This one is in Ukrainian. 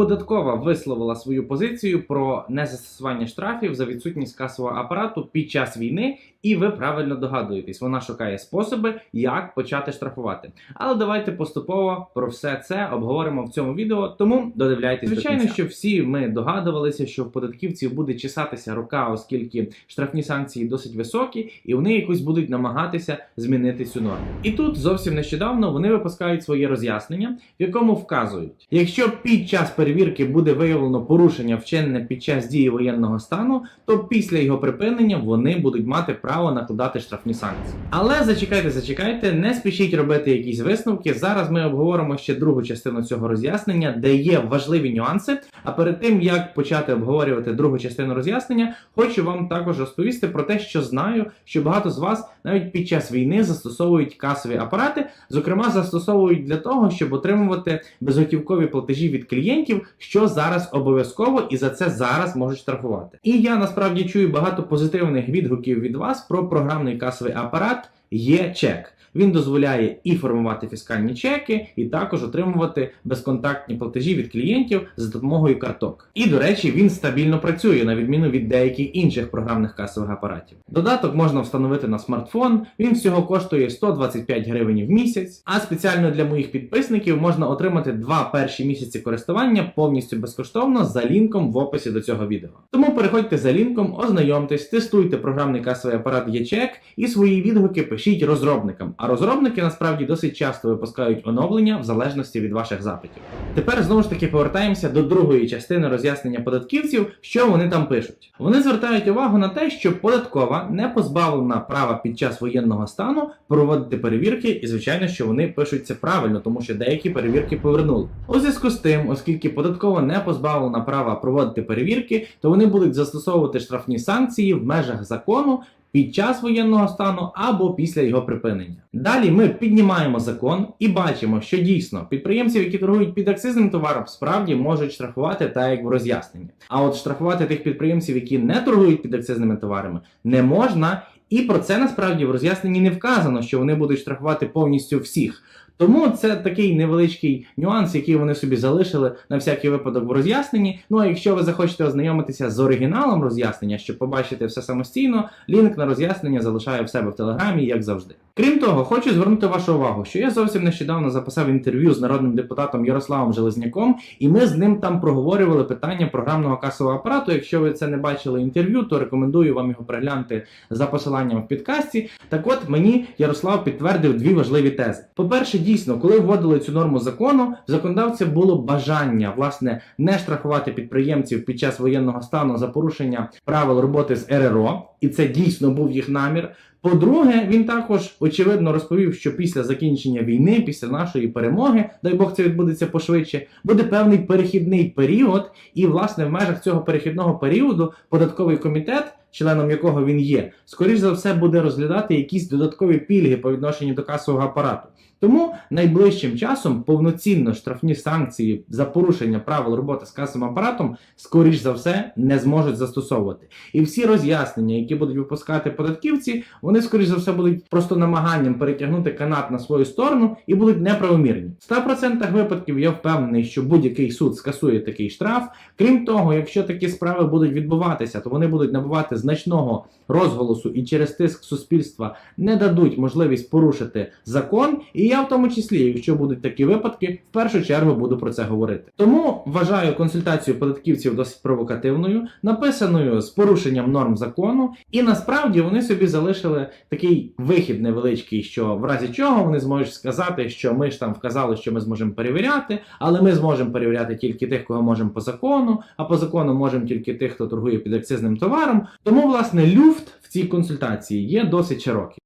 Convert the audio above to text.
Податкова висловила свою позицію про незастосування штрафів за відсутність касового апарату під час війни, і ви правильно догадуєтесь, вона шукає способи, як почати штрафувати. Але давайте поступово про все це обговоримо в цьому відео, тому додивляйтесь. Звичайно, до кінця. що всі ми догадувалися, що в податківців буде чесатися рука, оскільки штрафні санкції досить високі, і вони якось будуть намагатися змінити цю норму. І тут зовсім нещодавно вони випускають своє роз'яснення, в якому вказують, якщо під час перевірки буде виявлено порушення вчинене під час дії воєнного стану, то після його припинення вони будуть мати право накладати штрафні санкції. Але зачекайте, зачекайте, не спішіть робити якісь висновки. Зараз ми обговоримо ще другу частину цього роз'яснення, де є важливі нюанси. А перед тим як почати обговорювати другу частину роз'яснення, хочу вам також розповісти про те, що знаю, що багато з вас навіть під час війни застосовують касові апарати, зокрема застосовують для того, щоб отримувати безготівкові платежі від клієнтів, що зараз обов'язково і за це зараз можуть штрафувати. І я насправді чую багато позитивних відгуків від вас про програмний касовий апарат є чек. Він дозволяє і формувати фіскальні чеки, і також отримувати безконтактні платежі від клієнтів за допомогою карток. І до речі, він стабільно працює на відміну від деяких інших програмних касових апаратів. Додаток можна встановити на смартфон. Він всього коштує 125 гривень в місяць. А спеціально для моїх підписників можна отримати два перші місяці користування повністю безкоштовно за лінком в описі до цього відео. Тому переходьте за лінком, ознайомтесь, тестуйте програмний касовий апарат ЄЧЕК і свої відгуки пишіть розробникам. А розробники насправді досить часто випускають оновлення в залежності від ваших запитів. Тепер знову ж таки повертаємося до другої частини роз'яснення податківців, що вони там пишуть. Вони звертають увагу на те, що податкова не позбавлена права під час воєнного стану проводити перевірки, і звичайно, що вони пишуть це правильно, тому що деякі перевірки повернули. У зв'язку з тим, оскільки податкова не позбавлена права проводити перевірки, то вони будуть застосовувати штрафні санкції в межах закону під час воєнного стану або після його припинення. Далі ми піднімаємо закон і бачимо, що дійсно підприємців, які торгують під акцизним товаром, справді можуть штрафувати так, як в роз'ясненні. А от штрафувати тих підприємців, які не торгують під акцизними товарами, не можна. І про це насправді в роз'ясненні не вказано, що вони будуть штрафувати повністю всіх. Тому це такий невеличкий нюанс, який вони собі залишили на всякий випадок в роз'ясненні. Ну а якщо ви захочете ознайомитися з оригіналом роз'яснення, щоб побачити все самостійно, лінк на роз'яснення залишаю в себе в телеграмі, як завжди. Крім того, хочу звернути вашу увагу, що я зовсім нещодавно записав інтерв'ю з народним депутатом Ярославом Железняком, і ми з ним там проговорювали питання програмного касового апарату. Якщо ви це не бачили інтерв'ю, то рекомендую вам його переглянути за посиланням в підкасті. Так от мені Ярослав підтвердив дві важливі тези. По-перше, дійсно, коли вводили цю норму закону, законодавця було бажання власне не штрафувати підприємців під час воєнного стану за порушення правил роботи з РРО, і це дійсно був їх намір. По-друге, він також очевидно розповів, що після закінчення війни, після нашої перемоги, дай Бог це відбудеться пошвидше, буде певний перехідний період, і власне в межах цього перехідного періоду податковий комітет, членом якого він є, скоріш за все буде розглядати якісь додаткові пільги по відношенню до касового апарату. Тому найближчим часом повноцінно штрафні санкції за порушення правил роботи з касовим апаратом, скоріш за все, не зможуть застосовувати. І всі роз'яснення, які будуть випускати податківці, вони скоріш за все будуть просто намаганням перетягнути канат на свою сторону і будуть неправомірні. В 100% випадків я впевнений, що будь-який суд скасує такий штраф. Крім того, якщо такі справи будуть відбуватися, то вони будуть набувати значного розголосу і через тиск суспільства не дадуть можливість порушити закон. І я в тому числі, якщо будуть такі випадки, в першу чергу буду про це говорити. Тому вважаю консультацію податківців досить провокативною, написаною з порушенням норм закону, і насправді вони собі залишили такий вихід невеличкий, що в разі чого вони зможуть сказати, що ми ж там вказали, що ми зможемо перевіряти, але ми зможемо перевіряти тільки тих, кого можемо по закону, а по закону можемо тільки тих, хто торгує під акцизним товаром. Тому, власне, люфт в цій консультації є досить широкий.